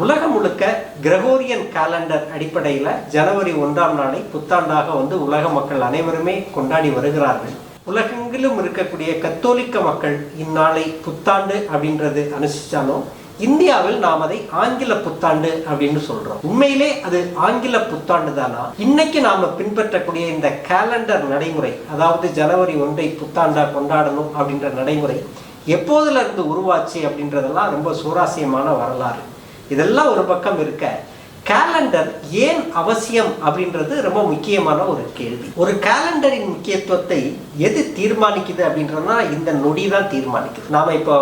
உலகம் முழுக்க Gregorian calendar அடிப்படையில் ஜனவரி ஒன்றாம் நாளை புத்தாண்டாக வந்து உலக மக்கள் அனைவருமே கொண்டாடி வருகிறார்கள். உலகெங்கிலும் இருக்கக்கூடிய கத்தோலிக்க மக்கள் இந்நாளை புத்தாண்டு அப்படின்றது அனுசிச்சாலும் இந்தியாவில் நாம் அதை ஆங்கில புத்தாண்டு அப்படின்னு சொல்றோம். உண்மையிலே அது ஆங்கில புத்தாண்டு தானா? இன்னைக்கு நாம பின்பற்றக்கூடிய இந்த கேலண்டர் நடைமுறை அதாவது ஜனவரி ஒன்றை புத்தாண்டா கொண்டாடணும் அப்படின்ற நடைமுறை எப்போதுல இருந்து உருவாச்சு அப்படின்றதெல்லாம் ரொம்ப சுவாரஸ்யமான வரலாறு. இதெல்லாம் ஒரு பக்கம் இருக்க. கேலண்டர் ஏன் அவசியம் அப்படின்றது ரொம்ப முக்கியமான ஒரு கேள்வி. ஒரு கேலண்டரின் முக்கியத்துவத்தை எது தீர்மானிக்குது அப்படின்றதுனா இந்த நொடி தான் தீர்மானிக்குது. நாம் இப்போ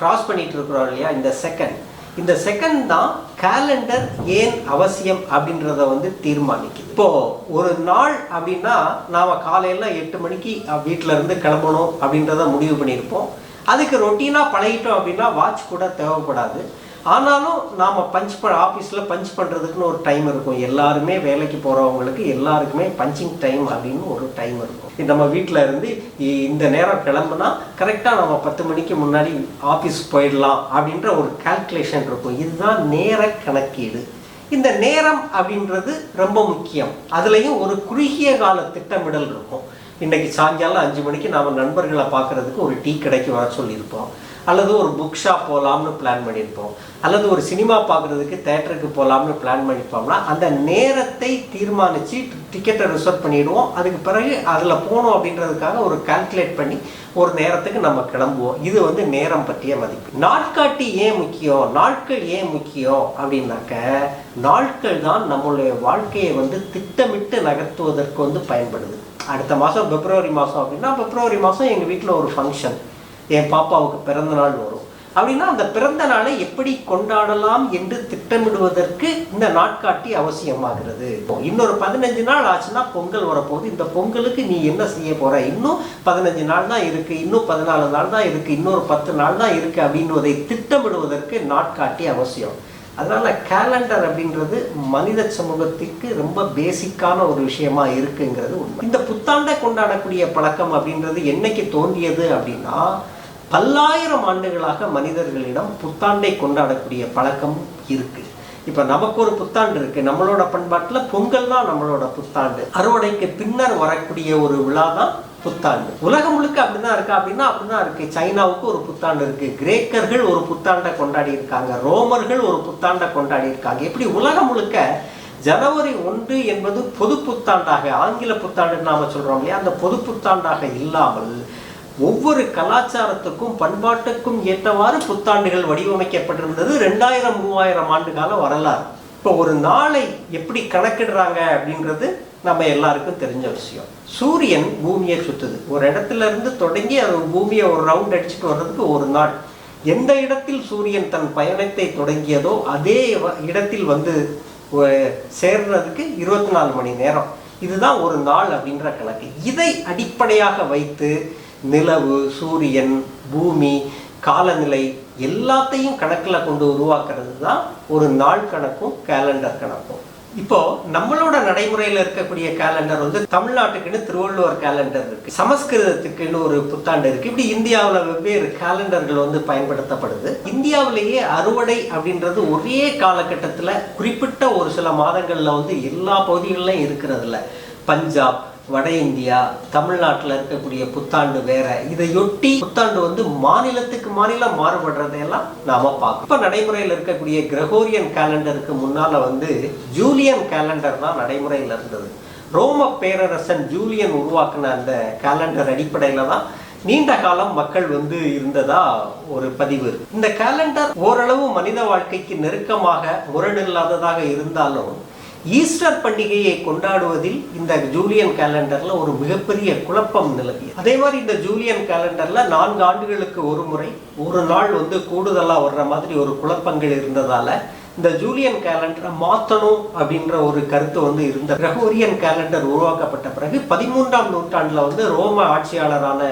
கிராஸ் பண்ணிட்டு இருக்கிறோம் இல்லையா இந்த செகண்ட் இந்த செகண்ட் தான் கேலண்டர் ஏன் அவசியம் அப்படின்றத வந்து தீர்மானிக்குது. இப்போ ஒரு நாள் அப்படின்னா நாம் காலையில் எட்டு மணிக்கு வீட்டில இருந்து கிளம்பணும் அப்படின்றத முடிவு பண்ணியிருப்போம். அதுக்கு ரொட்டீனாக பழகிட்டோம் அப்படின்னா வாட்ச் கூட தேவைப்படாது. ஆனாலும் நாம் பஞ்ச் ப ஆஃபீஸில் பஞ்ச் பண்ணுறதுக்குன்னு ஒரு டைம் இருக்கும். எல்லாருமே வேலைக்கு போகிறவங்களுக்கு எல்லாருக்குமே பஞ்சிங் டைம் அப்படின்னு ஒரு டைம் இருக்கும். நம்ம வீட்டில் இருந்து இந்த நேரம் கிளம்புனா கரெக்டாக நம்ம பத்து மணிக்கு முன்னாடி ஆஃபீஸ் போயிடலாம் அப்படின்ற ஒரு கால்குலேஷன் இருக்கும். இதுதான் நேர கணக்கீடு. இந்த நேரம் அப்படின்றது ரொம்ப முக்கியம். அதுலேயும் ஒரு குறுகிய கால திட்டமிடல் இருக்கும். இன்றைக்கி சாயங்காலம் அஞ்சு மணிக்கு நாம் நண்பர்களை பார்க்கறதுக்கு ஒரு டீ கடைக்கு வர சொல்லியிருப்போம். அல்லது ஒரு புக் ஷாப் போகலாம்னு பிளான் பண்ணியிருப்போம். அல்லது ஒரு சினிமா பார்க்குறதுக்கு தேட்டருக்கு போகலாம்னு பிளான் பண்ணியிருப்போம்னா அந்த நேரத்தை தீர்மானித்து டிக்கெட்டை ரிசர்வ் பண்ணிடுவோம். அதுக்கு பிறகு அதில் போகணும் அப்படின்றதுக்காக ஒரு கால்குலேட் பண்ணி ஒரு நேரத்துக்கு நம்ம கிளம்புவோம். இது வந்து நேரம் பற்றிய மதிப்பு. நாட்காட்டி ஏன் முக்கியம்? நாட்கள் ஏன் முக்கியம்? அப்படின்னாக்க நாட்கள் தான் நம்மளுடைய வாழ்க்கையை வந்து திட்டமிட்டு நகர்த்துவதற்கு வந்து பயன்படுது. அடுத்த மாதம் பிப்ரவரி மாதம் அப்படின்னா பிப்ரவரி மாதம் எங்கள் வீட்டில் ஒரு ஃபங்க்ஷன் என் பாப்பாவுக்கு பிறந்த நாள் வரும். அப்படின்னா அந்த பிறந்த நாளை எப்படி கொண்டாடலாம் என்று திட்டமிடுவதற்கு இந்த நாட்காட்டி அவசியமாகிறது. இப்போ இன்னொரு பதினஞ்சு நாள் ஆச்சுன்னா பொங்கல் வரப்போகுது. இந்த பொங்கலுக்கு நீ என்ன செய்ய போற? இன்னும் பதினஞ்சு நாள் தான் இருக்கு. இன்னும் பதினாலு நாள் தான் இருக்கு. இன்னொரு பத்து நாள் தான் இருக்கு அப்படின்றதை திட்டமிடுவதற்கு நாட்காட்டி அவசியம். அதனால கேலண்டர் அப்படின்றது மனித சமூகத்திற்கு ரொம்ப பேசிக்கான ஒரு விஷயமா இருக்குங்கிறது உண்மை. இந்த புத்தாண்டை கொண்டாடக்கூடிய பழக்கம் அப்படின்றது என்னைக்கு தோன்றியது அப்படின்னா பல்லாயிரம் ஆண்டுகளாக மனிதர்களிடம் புத்தாண்டை கொண்டாடக்கூடிய பழக்கம் இருக்கு. இப்ப நமக்கு ஒரு புத்தாண்டு இருக்கு. நம்மளோட பண்பாட்டில் பொங்கல் தான் நம்மளோட புத்தாண்டு. அறுவடைக்கு பின்னர் வரக்கூடிய ஒரு விழா தான் புத்தாண்டு. உலகம் முழுக்க அப்படிதான் இருக்கா? அப்படின்னா அப்படிதான் இருக்கு. சைனாவுக்கு ஒரு புத்தாண்டு இருக்கு. கிரேக்கர்கள் ஒரு புத்தாண்டை கொண்டாடி இருக்காங்க ரோமர்கள் ஒரு புத்தாண்டை கொண்டாடி இருக்காங்க இப்படி உலகம் முழுக்க ஜனவரி ஒன்று என்பது பொது புத்தாண்டாக ஆங்கில புத்தாண்டு நாம சொல்றோம் இல்லையா? அந்த பொது புத்தாண்டாக இல்லாமல் ஒவ்வொரு கலாச்சாரத்துக்கும் பண்பாட்டுக்கும் ஏற்றவாறு புத்தாண்டுகள் வடிவமைக்கப்பட்டிருந்தது ரெண்டாயிரம் மூவாயிரம் ஆண்டு கால வரலாறு. இப்போ ஒரு நாளை எப்படி கணக்கிடுறாங்க அப்படின்றது நம்ம எல்லாருக்கும் தெரிஞ்ச விஷயம். சூரியன் பூமியை சுத்துது. ஒரு இடத்துல இருந்து தொடங்கி அது பூமியை ஒரு ரவுண்ட் அடிச்சுட்டு வர்றதுக்கு ஒரு நாள். எந்த இடத்தில் சூரியன் தன் பயணத்தை தொடங்கியதோ அதே வ- இடத்தில் வந்து சேர்றதுக்கு இருபத்தி நாலு மணி நேரம். இதுதான் ஒரு நாள் அப்படின்ற கணக்கு. இதை அடிப்படையாக வைத்து நிலவு சூரியன் பூமி காலநிலை எல்லாத்தையும் கணக்கில் கொண்டு உருவாக்குறது தான் ஒரு நாள் கணக்கும் கேலண்டர் கணக்கும். இப்போ நம்மளோட நடைமுறையில் இருக்கக்கூடிய கேலண்டர் வந்து தமிழ்நாட்டுக்குன்னு திருவள்ளுவர் கேலண்டர் இருக்கு. சமஸ்கிருதத்துக்குன்னு ஒரு புத்தாண்டு இருக்கு. இப்படி இந்தியாவில் வெவ்வேறு கேலண்டர்கள் வந்து பயன்படுத்தப்படுது. இந்தியாவிலேயே அறுவடை அப்படின்றது ஒரே காலகட்டத்தில் குறிப்பிட்ட ஒரு சில மாதங்களில் வந்து எல்லா பகுதிகளிலும் இருக்கிறதுல பஞ்சாப் வட இந்தியா தமிழ்நாட்டில் இருக்கக்கூடிய புத்தாண்டு வேற. இதையொட்டி புத்தாண்டு வந்து மாநிலத்துக்கு மாநிலம் மாறுபடுறதையெல்லாம் நாம பார்க்கணும். இப்போ நடைமுறையில் இருக்கக்கூடிய கிரகோரியன் கேலண்டருக்கு முன்னால வந்து ஜூலியன் கேலண்டர் தான் நடைமுறையில் இருந்தது. ரோம பேரரசன் ஜூலியன் உருவாக்குன அந்த கேலண்டர் அடிப்படையில தான் நீண்ட காலம் மக்கள் வந்து இருந்ததா ஒரு பதிவு. இந்த கேலண்டர் ஓரளவு மனித வாழ்க்கைக்கு நெருக்கமாக முரணில்லாததாக இருந்தாலும் ஈஸ்டர் பண்டிகையை கொண்டாடுவதில் இந்த ஜூலியன் கேலண்டர்ல ஒரு மிகப்பெரிய குழப்பம் நிலவியது. அதே மாதிரி இந்த ஜூலியன் கேலண்டர்ல நான்கு ஆண்டுகளுக்கு ஒரு முறை ஒரு நாள் வந்து கூடுதலா வர்ற மாதிரி ஒரு குழப்பங்கள் இருந்ததால இந்த ஜூலியன் கேலண்டரை மாற்றணும் அப்படின்ற ஒரு கருத்து வந்து இருந்த கிரகோரியன் கேலண்டர் உருவாக்கப்பட்ட பிறகு பதிமூன்றாம் நூற்றாண்டுல வந்து ரோம ஆட்சியாளரான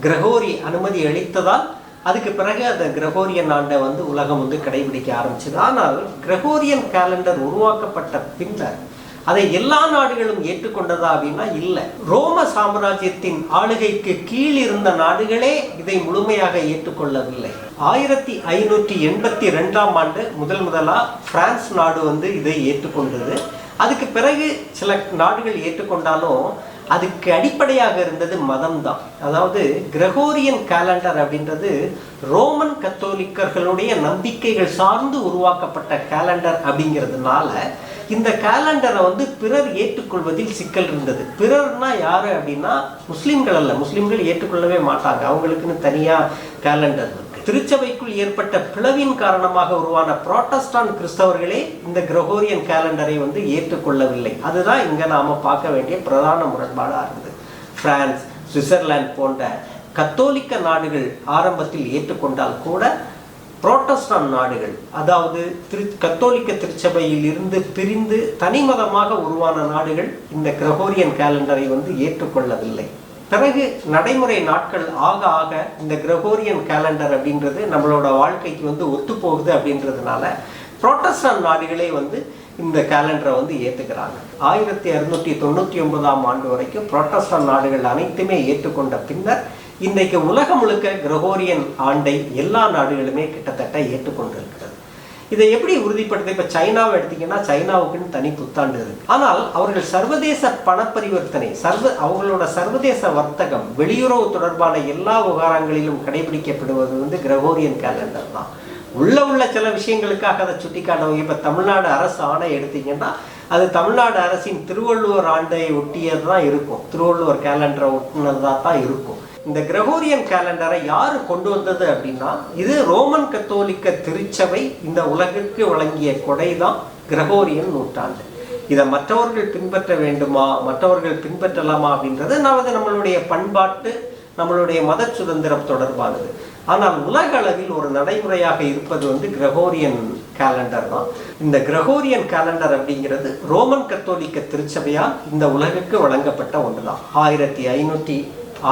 கிரகோரி அனுமதி அளித்ததால் அதுக்கு பிறகு அந்த கிரகோரியன் ஆண்டை வந்து உலகம் வந்து கடைபிடிக்க ஆரம்பிச்சது. ஆனால் கிரகோரியன் கேலண்டர் உருவாக்கப்பட்ட பின்னர் அதை எல்லா நாடுகளும் ஏற்றுக்கொண்டதா அப்படின்னா இல்லை. ரோம சாம்ராஜ்யத்தின் ஆளுகைக்கு கீழ் இருந்த நாடுகளே இதை முழுமையாக ஏற்றுக்கொள்ளவில்லை. ஆயிரத்தி ஐநூற்றி எண்பத்தி ரெண்டாம் ஆண்டு முதல் முதலா பிரான்ஸ் நாடு வந்து இதை ஏற்றுக்கொண்டது. அதுக்கு பிறகு சில நாடுகள் ஏற்றுக்கொண்டாலும் அதுக்கு அடிப்படையாக இருந்தது மதம் தான் அதாவது கிரகோரியன் கேலண்டர் அப்படின்றது ரோமன் கத்தோலிக்கர்களுடைய நம்பிக்கைகள் சார்ந்து உருவாக்கப்பட்ட கேலண்டர் அப்படிங்கிறதுனால இந்த கேலண்டரை வந்து பிறர் ஏற்றுக்கொள்வதில் சிக்கல் இருந்தது. பிறர்னா யாரு அப்படின்னா முஸ்லீம்கள் அல்ல. முஸ்லீம்கள் ஏற்றுக்கொள்ளவே மாட்டாங்க. அவங்களுக்குன்னு தனியாக கேலண்டர் திருச்சபைக்குள் ஏற்பட்ட பிளவின் காரணமாக உருவான புரோட்டஸ்டான் கிறிஸ்தவர்களே இந்த கிரகோரியன் கேலண்டரை வந்து ஏற்றுக்கொள்ளவில்லை. அதுதான் இங்கே நாம் பார்க்க வேண்டிய பிரதான முரண்பாடாக இருந்தது பிரான்ஸ் சுவிட்சர்லாந்து போன்ற கத்தோலிக்க நாடுகள் ஆரம்பத்தில் ஏற்றுக்கொண்டால் கூட புரோட்டஸ்டான் நாடுகள் அதாவது திரு கத்தோலிக்க திருச்சபையில் இருந்து பிரிந்து தனிமதமாக உருவான நாடுகள் இந்த கிரகோரியன் கேலண்டரை வந்து ஏற்றுக்கொள்ளவில்லை. பிறகு நடைமுறை நாட்கள் ஆக ஆக இந்த கிரகோரியன் கேலண்டர் அப்படின்றது நம்மளோட வாழ்க்கைக்கு வந்து ஒத்து போகுது அப்படின்றதுனால புரோட்டஸ்டன் நாடுகளே வந்து இந்த கேலண்டரை வந்து ஏற்றுக்கிறாங்க ஆயிரத்தி அறுநூற்றி தொண்ணூற்றி ஒன்பதாம் ஆண்டு வரைக்கும் புரோட்டஸ்டன் நாடுகள் அனைத்துமே ஏற்றுக்கொண்ட பின்னர் இன்றைக்கு உலகம் முழுக்க கிரகோரியன் ஆண்டை எல்லா நாடுகளுமே கிட்டத்தட்ட ஏற்றுக்கொண்டிருக்கிறது. இதை எப்படி உறுதிப்படுத்த இப்போ சைனாவை எடுத்தீங்கன்னா சைனாவுக்குன்னு தனி புத்தாண்டு இருக்கு ஆனால் அவர்கள் சர்வதேச பணப்பரிவர்த்தனை சர்வ அவங்களோட சர்வதேச வர்த்தகம் வெளியுறவு தொடர்பான எல்லா விவகாரங்களிலும் கடைபிடிக்கப்படுவது வந்து கிரகோரியன் கேலண்டர் தான். உள்ள உள்ள சில விஷயங்களுக்காக அதை சுட்டி இப்போ தமிழ்நாடு அரசு ஆணை எடுத்தீங்கன்னா அது தமிழ்நாடு அரசின் திருவள்ளுவர் ஆண்டை ஒட்டியது தான் இருக்கும். திருவள்ளுவர் கேலண்டரை ஒட்டினதாக தான் இருக்கும். இந்த கிரகோரியன் கேலண்டரை யார் கொண்டு வந்தது அப்படின்னா இது ரோமன் கத்தோலிக்க திருச்சபை இந்த உலகிற்கு வழங்கிய கொடை தான் கிரகோரியன் நூற்றாண்டு. இதை மற்றவர்கள் பின்பற்ற வேண்டுமா மற்றவர்கள் பின்பற்றலாமா அப்படின்றது நமது நம்மளுடைய பண்பாட்டு நம்மளுடைய மத சுதந்திரம் தொடர்பானது. ஆனால் உலக அளவில் ஒரு நடைமுறையாக இருப்பது வந்து கிரகோரியன் கேலண்டர் தான். இந்த கிரகோரியன் கேலண்டர் அப்படிங்கிறது ரோமன் கத்தோலிக்க திருச்சபையால் இந்த உலகுக்கு வழங்கப்பட்ட ஒன்று தான் ஆயிரத்தி ஐநூற்றி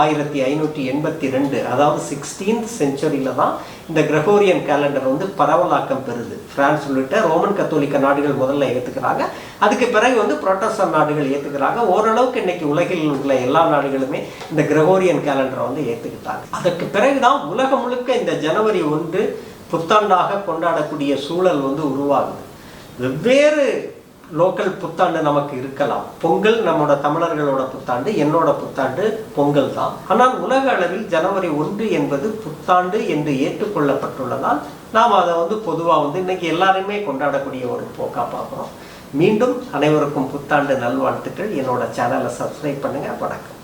ஆயிரத்தி ஐநூற்றி எண்பத்தி ரெண்டு அதாவது சிக்ஸ்டீன்த் செஞ்சுரியில் தான் இந்த கிரகோரியன் கேலண்டர் வந்து பரவலாக்கம் பெறுது. பிரான்ஸ் உள்ளிட்ட ரோமன் கத்தோலிக்க நாடுகள் முதல்ல ஏற்றுக்கிறாங்க அதுக்கு பிறகு வந்து புரோட்டஸ்டன் நாடுகள் ஏற்றுக்கிறாங்க ஓரளவுக்கு இன்னைக்கு உலகில் உள்ள எல்லா நாடுகளுமே இந்த கிரகோரியன் கேலண்டரை வந்து ஏற்றுக்கிட்டாங்க அதற்கு பிறகுதான் உலகம் முழுக்க இந்த ஜனவரி ஒன்று புத்தாண்டாக கொண்டாடக்கூடிய சூழல் வந்து உருவாகுது. வெவ்வேறு லோக்கல் புத்தாண்டு நமக்கு இருக்கலாம். பொங்கல் நம்மளோட தமிழர்களோட புத்தாண்டு என்னோட புத்தாண்டு பொங்கல் தான். ஆனால் உலக அளவில் ஜனவரி ஒன்று என்பது புத்தாண்டு என்று ஏற்றுக்கொள்ளப்பட்டுள்ளதால் நாம் அதை வந்து பொதுவாக வந்து இன்னைக்கு எல்லாருமே கொண்டாடக்கூடிய ஒரு போக்காக பார்க்குறோம். மீண்டும் அனைவருக்கும் புத்தாண்டு நல்வாழ்த்துக்கள். என்னோட சேனலை சப்ஸ்கிரைப் பண்ணுங்கள் வணக்கம்.